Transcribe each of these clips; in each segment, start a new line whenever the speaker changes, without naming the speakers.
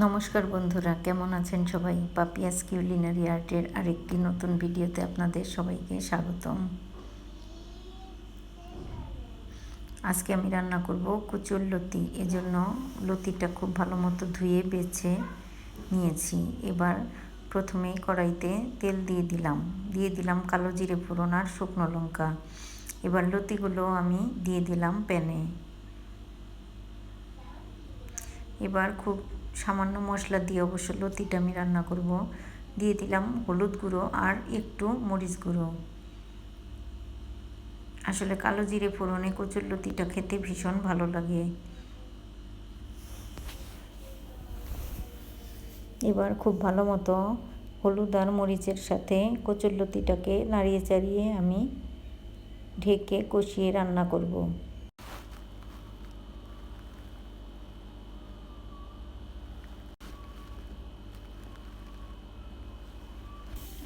নমস্কার বন্ধুরা, কেমন আছেন সবাই? পাপিয়াস কিউলিনারি আর্টের আরেকটি নতুন ভিডিওতে আপনাদের সবাইকে স্বাগতম। আজকে আমি রান্না করব কুচুর লতি, এজন্য লতিটা খুব ভালো মতো ধুয়ে, বেছে নিয়েছি। এবার প্রথমেই কড়াইতে তেল দিয়ে দিলাম। দিয়ে দিলাম কালো জিরে ফোড়ন আর শুকনো লঙ্কা। এবার লতিগুলো আমি দিয়ে দিলাম প্যানে। এবার খুব সামান্য মশলা দিয়ে অবশ্য লতিটা আমি রান্না করব। দিয়ে দিলাম হলুদ গুঁড়ো আর একটু মরিচ গুঁড়ো। আসলে কালো জিরে ফোড়নে কচুর লতিটা খেতে ভীষণ ভালো লাগে। এবার খুব ভালো মতো হলুদ আর মরিচের সাথে কচুর লতিটাকে নাড়িয়ে চাড়িয়ে আমি ঢেকে কষিয়ে রান্না করব।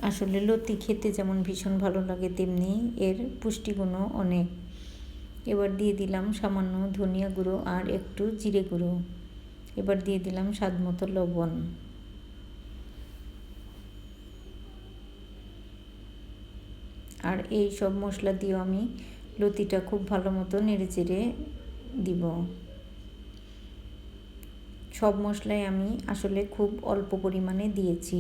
আসলে লতি খেতে যেমন ভীষণ ভালো লাগে, তেমনি এর পুষ্টিগুণও অনেক। এবার দিয়ে দিলাম সামান্য ধনিয়া গুঁড়ো আর একটু জিরে গুঁড়ো। এবার দিয়ে দিলাম স্বাদ মতো লবণ। আর এই সব মশলা দিয়েও আমি লতিটা খুব ভালো মতো নেড়ে চেড়ে দিব। সব মশলাই আমি আসলে খুব অল্প পরিমাণে দিয়েছি।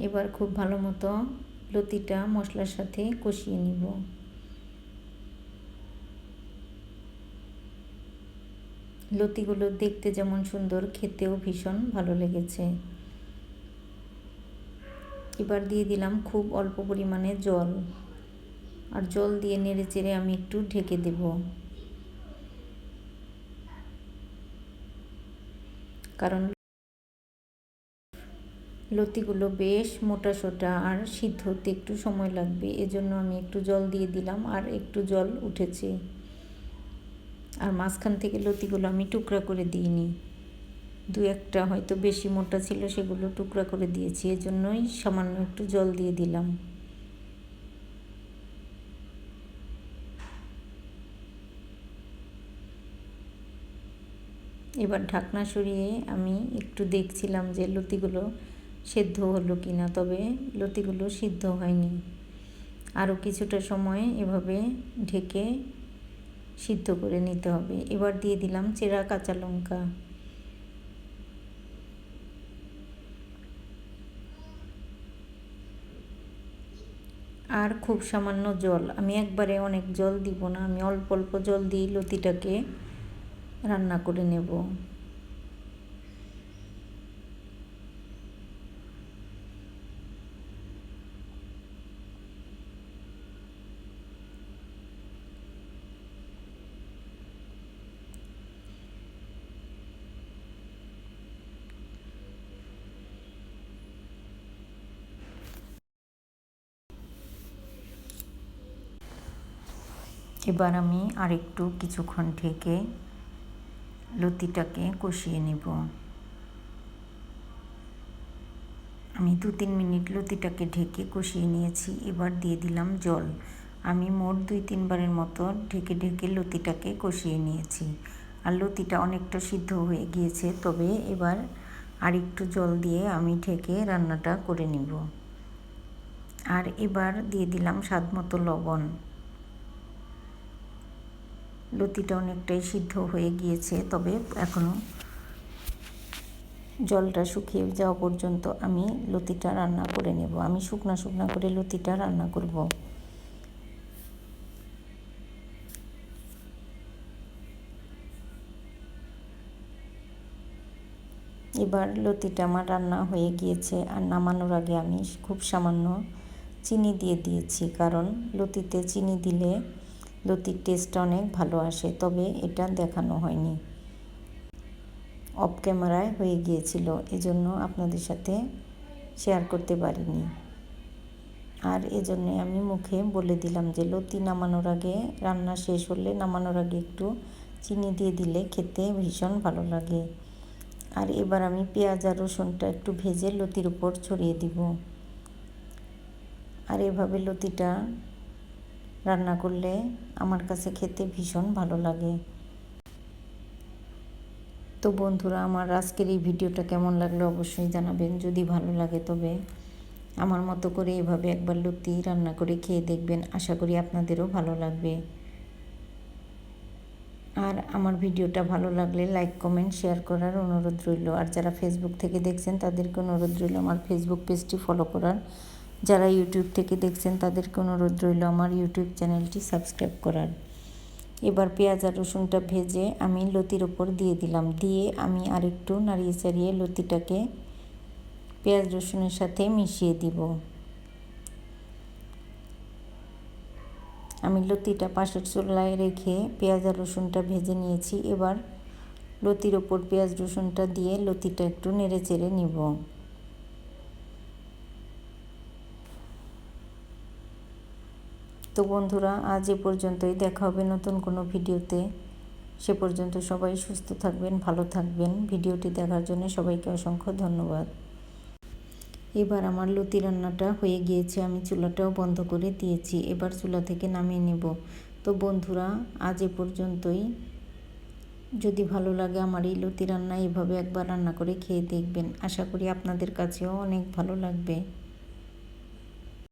এবার খুব ভালো মতো লতিটা মশলার সাথে কষিয়ে নিব। লতিগুলো দেখতে যেমন সুন্দর, খেতেও ভীষণ ভালো লেগেছে। এবার দিয়ে দিলাম খুব অল্প পরিমাণে জল। আর জল দিয়ে নেড়ে চেড়ে আমি একটু ঢেকে দেব। কারণ লতিগুলো বেশ মোটা সোটা আর সিদ্ধ হতে একটু সময় লাগবে। এজন্য আমি একটু জল দিয়ে দিলাম আর একটু জল উঠেছে। আর মাঝখান থেকে লতিগুলো আমি টুকরা করে দিইনি। দু একটা হয়তো বেশি মোটা ছিল সেগুলো টুকরা করে দিয়েছি, এজন্যই সামান্য একটু জল দিয়ে দিলাম। এবার ঢাকনা সরিয়ে আমি একটু দেখছিলাম যে লতিগুলো সেদ্ধ হলো কি না তবে লতিগুলো সিদ্ধ হয়নি। আরও কিছুটা সময় এভাবে ঢেকে সিদ্ধ করে নিতে হবে। এবার দিয়ে দিলাম চেরা কাঁচা লঙ্কা। আর খুব সামান্য জল। আমি একবারে অনেক জল দিব না, আমি অল্প অল্প জল দিয়ে লতিটাকে রান্না করে নেব। এবার আমি আরেকটু কিছুক্ষণ ঢেকে লতিটাকে কষিয়ে নেব। আমি দু তিন মিনিট লতিটাকে ঢেকে কষিয়ে নিয়েছি, এবার দিয়ে দিলাম জল। আমি মোট দুই তিনবারের মতো ঢেকে ঢেকে লতিটাকে কষিয়ে নিয়েছি। আর লতিটা অনেকটা সিদ্ধ হয়ে গিয়েছে, তবে এবার আরেকটু জল দিয়ে আমি ঢেকে রান্নাটা করে নিব। আর এবার দিয়ে দিলাম স্বাদ মতো লবণ। লতিটা অনেকটাই সিদ্ধ হয়ে গিয়েছে, তবে এখনও জলটা শুকিয়ে যাওয়া পর্যন্ত আমি লতিটা রান্না করে নেব। আমি শুকনা শুকনা করে লতিটা রান্না করব। এবার লতিটা আমার রান্না হয়ে গিয়েছে, আর নামানোর আগে আমি খুব সামান্য চিনি দিয়ে দিয়েছি, কারণ লতিতে চিনি দিলে লতির টেস্ট অনেক ভালো আসে, তবে এটা দেখানো হয়নি। অফ ক্যামেরায় হয়ে গিয়েছিল, এজন্য আপনাদের সাথে শেয়ার করতে পারিনি। আর এজন্যে আমি মুখে বলে দিলাম যে, লতি নামানোর আগে, রান্না শেষ হলে নামানোর আগে একটু চিনি দিয়ে দিলে খেতে ভীষণ ভালো লাগে। আর এবার আমি পেঁয়াজ আর রসুনটা একটু ভেজে লতির উপর ছড়িয়ে দিব। আর এভাবে লতিটা রান্না করলে আমার কাছে খেতে ভীষণ ভালো লাগে। তো বন্ধুরা, আমার আজকের এই ভিডিওটা কেমন লাগল অবশ্যই জানাবেন। যদি ভালো লাগে তবে আমার মতো করে এভাবে একবার লুতি রান্না করে খেয়ে দেখবেন। আশা করি আপনাদেরও ভালো লাগবে। আর আমার ভিডিওটা ভালো লাগলে লাইক, কমেন্ট, শেয়ার করার অনুরোধ রইল। আর যারা ফেসবুক থেকে দেখছেন তাদেরকে অনুরোধ রইল আমার ফেসবুক পেজটি ফলো করার। যারা ইউটিউব থেকে দেখছেন, তাদেরকে অনুরোধ রইল আমার ইউটিউব চ্যানেলটি সাবস্ক্রাইব করার। এবার পেঁয়াজ আর রসুনটা ভেজে আমি লতির ওপর দিয়ে দিলাম। দিয়ে আমি আরেকটু নাড়িয়ে চাড়িয়ে লতিটাকে পেঁয়াজ রসুনের সাথে মিশিয়ে দিব। আমি লতিটা পাশের চুলায় রেখে পেঁয়াজ আর রসুনটা ভেজে নিয়েছি। এবার লতির ওপর পেঁয়াজ রসুনটা দিয়ে লতিটা একটু নেড়ে চেড়ে নিব। তো বন্ধুরা, আজ এ পর্যন্তই। দেখা হবে নতুন কোনো ভিডিওতে। সে পর্যন্ত সবাই সুস্থ থাকবেন, ভালো থাকবেন। ভিডিওটি দেখার জন্য সবাইকে অসংখ্য ধন্যবাদ। এবার আমার লতি রান্নাটা হয়ে গিয়েছে। আমি চুলাটাও বন্ধ করে দিয়েছি। এবার চুলা থেকে নামিয়ে নেব। তো বন্ধুরা, আজ এ পর্যন্তই। যদি ভালো লাগে আমার এই লতি রান্না, এভাবে একবার রান্না করে খেয়ে দেখবেন। আশা করি আপনাদের কাছেও অনেক ভালো লাগবে।